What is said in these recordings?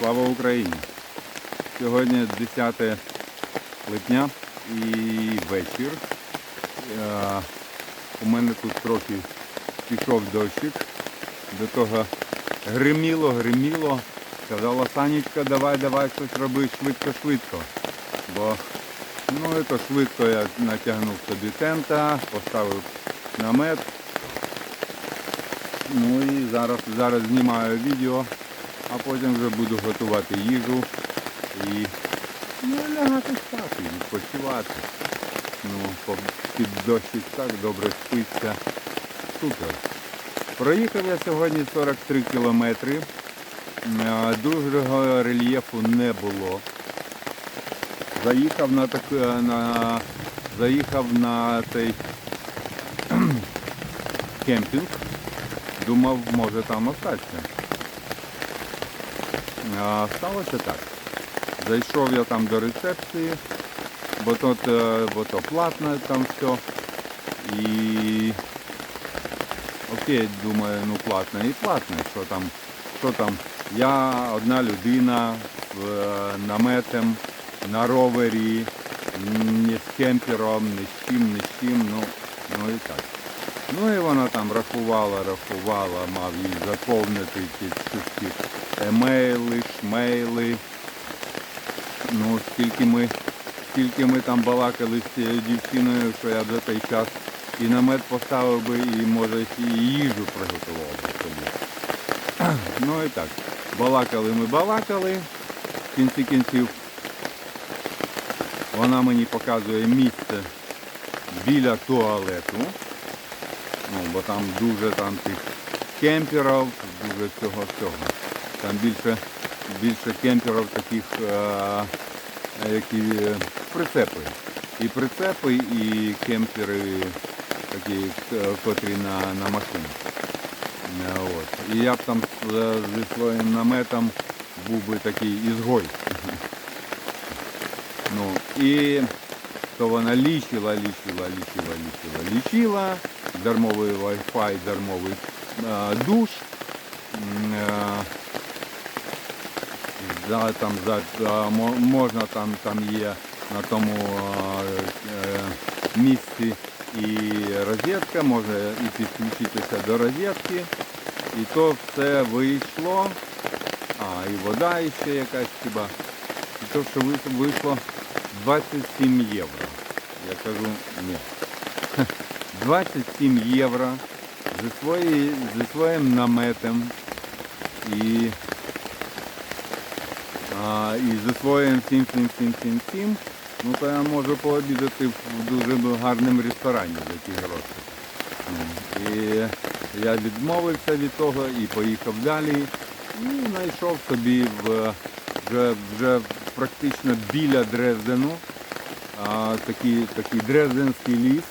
Слава Україні! Сьогодні 10 липня і вечір. Е, У мене тут трохи пішов дощик. До того гриміло, гриміло. Казала Санечка, давай, давай щось роби швидко-швидко. Бо ну, це швидко я натягнув собі тента, поставив намет. Ну і зараз, зараз знімаю відео, а потім вже буду готувати їжу і ну, лягати спати, відпочивати. Ну, під дощик так добре спиться. Супер. Проїхав я сьогодні 43 кілометри. Дуже рельєфу не було. Заїхав на так, е, на заїхав на цей кемпінг. Думав, може там остатися. Сталося так. Зайшов я там до рецепції, бо тут, е, бо то платне там все. І окей, думаю, ну платне і платне. Що там, що там? Я одна людина з е, наметом на ровері, ні з кемпером, ні з чим, ні з чим, ну, ну і так. Ну і вона там рахувала, рахувала, мав їй заповнити ті всі емейли, шмейли. Ну, скільки ми, скільки ми там балакали з цією дівчиною, що я за той час і намет поставив би, і може і їжу приготував би собі. Ну і так. Балакали ми балакали. В кінці кінців вона мені показує місце біля туалету. Ну, бо там дуже там тих кемперів, дуже всього всього. Там більше, більше кемперів таких, е, які е, прицепи. І прицепи, і кемпери такі, е, котрі на, на машині. Е, От. І я б там зі своїм наметом був би такий ізгой. Ну, і то вона лічила, лічила, лічила, лічила, лічила. Дармовий Wi-Fi, дармовий е, душ. М, за, там, за, можна там, там є на тому е, місці і розетка, можна і підключитися до розетки. І то все вийшло. А, і вода ще якась хіба. І то, що вийшло- вийшло 27 євро. Я кажу, ні. 27 євро зі, свої, зі своїм наметом і, і зі своїм всім, всім, всім, всім, всім. Ну то я можу пообідати в дуже гарному ресторані за ті гроші. Ну, І я відмовився від того і поїхав далі. І знайшов собі в, вже, вже практично біля Дрездену а, такий, такий Дрезденський ліс.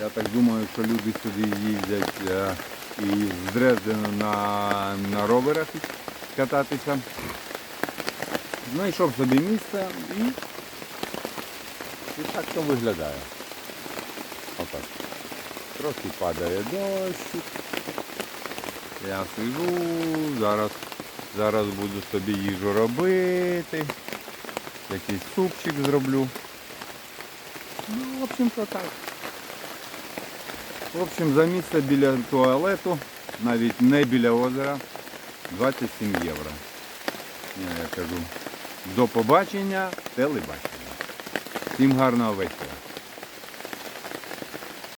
Я так думаю, що люди сюди їздять е, і з Дрездену на, на роверах кататися. Знайшов собі місце і, і так то виглядає. Отак. Трохи падає дощик. Я сижу, зараз, зараз буду собі їжу робити. Якийсь супчик зроблю. Ну, в общем-то так. В общем, за місце біля туалету, навіть не біля озера, 27 євро. Я, я кажу, до побачення, телебачення. Всім гарного вечора.